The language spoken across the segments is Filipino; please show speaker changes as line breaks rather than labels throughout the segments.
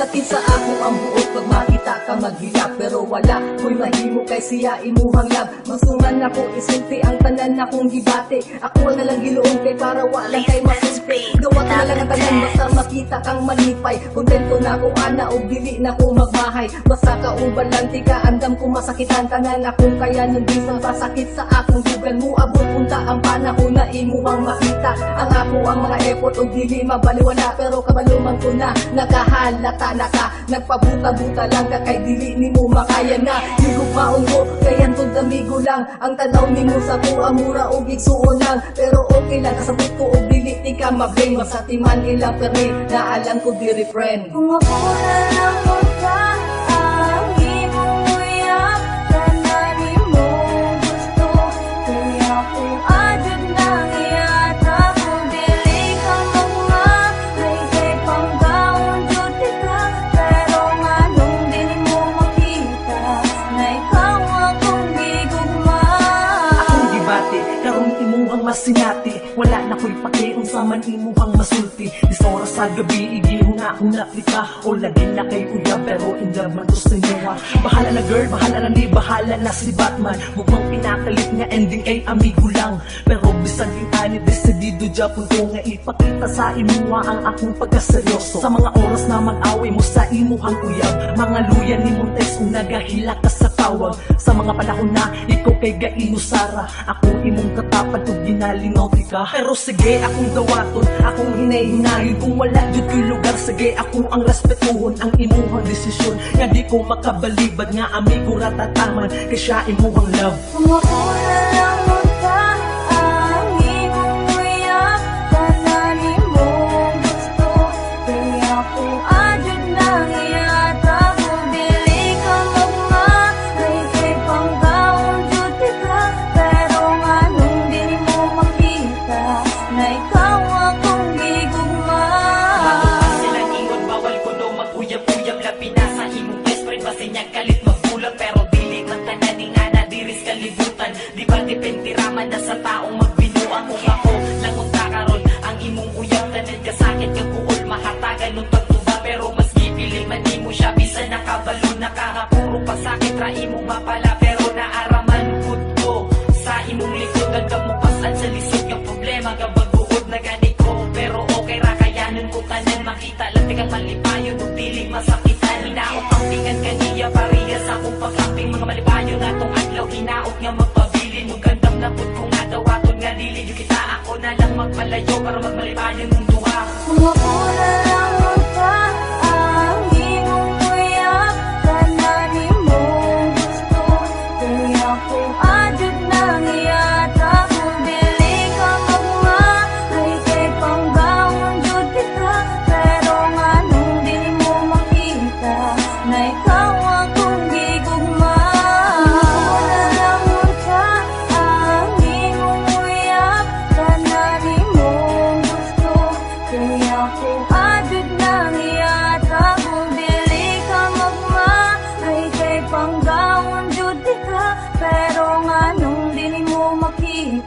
Sakit sa ako ang buot pag makita ka maghilak Pero wala ko'y mahimo kay siya imuhang lab Masungan ako isulti ang tanan akong gibate. Ako na lang giluon kay para wala kay masulti Gawat na lang ang tanan basta makita kang malipay. Kontento na ako ana o dili na ko magbahay. Basta kauban lang tika andam ko masakitan tanan akong kaya nandito pasakit sa akong dugan mo abot punta ang panahon na imuhang makita. Ang ako ang mga effort o dili mabaliwala. Pero kabaluman ko na nakahalata na ka. Nagpabuta-buta lang ka kay dili ni mo makaya na. Higugmaon ko kay antong damigo lang. Ang tanaw ni mo sa kuha mura o gigsuon lang. Pero okay lang kasabot ko o dili di ka mablame. Basta timan ilang permi na alam ko diri friend.
Kung ako na lang
karong imuhang masinati. Wala na ko'y pake, unsa man imuhang masulti. Is oras sa gabi, igihon na akong naplika. O lagi na kay kuya, pero in love man to sa inyo Bahala na girl, bahala na ni, bahala na si Batman. Mukhang pinakalit nga ending ay amigo lang. Pero bisan yung ani, desidido Japon ko nga ipakita sa imuha ang akong pagkaseryoso. Sa mga oras na mag-away mo sa imuhang uyab Mga luya ni Montes kung nagahila ka sa tawag Sa mga panahon na ikaw kay Gaino Sara. Ako imong katapad ug ginalingaw di ka Pero sige akong dawaton, akong hinay-hinayon Kung wala jud ko'y lugar, sige ako ang respetuhon Ang imuhang desisyon, nga di ko makabalibad Nga amigo ratataman, kay siya imuhang love.
Kung
magbulag Pero dili man tanan ni nga na kalibutan Di ba depende raman na sa taong magbinuang Kung ako lang unta karon Ang imong uyab tanan kasakit kag kuol Mahatagan nung pagtuba Pero mas gipili man nimo siya Bisan nakabalo nakakapuro pasakit Ra imong mapala Pero Mga malipayon na tong adlaw Hinaot nga magpabilin. Nung gandam na pud ko nga dawaton Nga dili yung kita Ako na lang magpalayo Para magmalipayon nung duha.
Ako na lang ang gusto. Kaya adyan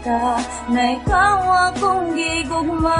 makita Na ikaw akong gigugma